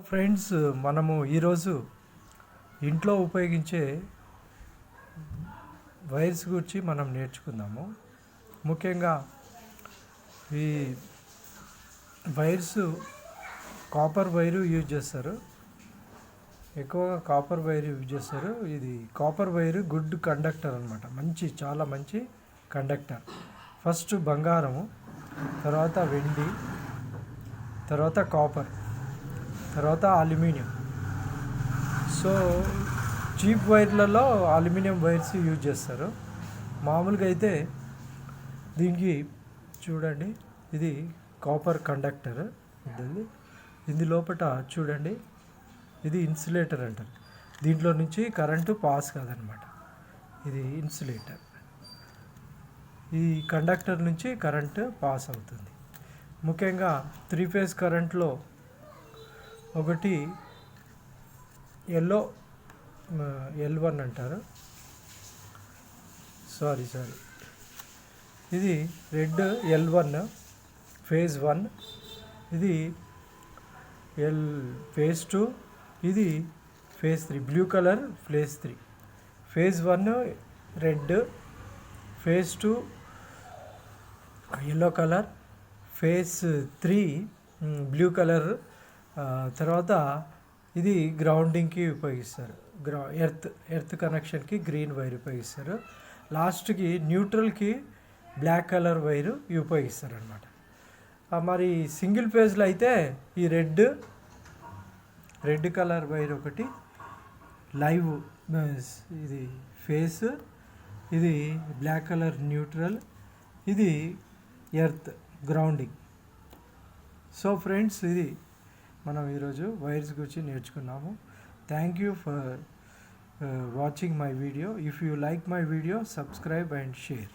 Friends మనము ఈరోజు ఇంట్లో ఉపయోగించే వైర్స్ గురించి మనం నేర్చుకుందాము. ముఖ్యంగా ఈ వైర్స్ కాపర్ వైరు యూజ్ చేస్తారు. ఎక్కువగా కాపర్ వైర్ యూజ్ చేస్తారు. ఇది కాపర్ వైరు గుడ్ కండక్టర్ అనమాట మంచి చాలా మంచి కండక్టర్. ఫస్ట్ బంగారము తర్వాత వెండి తర్వాత కాపర్. తర్వాత అల్యూమినియం. సో చీప్ వైర్లలో అల్యూమినియం వైర్స్ యూజ్ చేస్తారు. మామూలుగా అయితే దీనికి చూడండి ఇది కాపర్ కండక్టర్ ఉంటుంది ఇది లోపల చూడండి ఇది ఇన్సులేటర్ అంటారు. దీంట్లో నుంచి కరెంటు పాస్ కాదనమాట. ఇది ఇన్సులేటర్. ఈ కండక్టర్ నుంచి కరెంటు పాస్ అవుతుంది. ముఖ్యంగా త్రీ ఫేజ్ కరెంట్లో ఒకటి ఎల్లో ఎల్ వన్ అంటారు. సారీ సారీ ఇది red L one phase one ఇది ఎల్ ఫేజ్ టూ ఇది phase three blue colour phase three phase one red phase two yellow colour phase three blue colour తర్వాత ఇది గ్రౌండింగ్కి ఉపయోగిస్తారు. గ్రౌ ఎర్త్ ఎర్త్ కనెక్షన్కి గ్రీన్ వైర్ ఉపయోగిస్తారు. లాస్ట్కి న్యూట్రల్కి బ్లాక్ కలర్ వైరు ఉపయోగిస్తారు అనమాట మరి సింగిల్ ఫేజ్లో అయితే ఈ రెడ్ రెడ్ కలర్ వైర్ ఒకటి లైవ్ ఇది ఫేస్ ఇది బ్లాక్ కలర్ న్యూట్రల్ ఇది ఎర్త్ గ్రౌండింగ్. సో ఫ్రెండ్స్ ఇది మనం ఈరోజు వైర్స్ గురించి నేర్చుకున్నాము. Thank you for watching my video if you like my video subscribe and share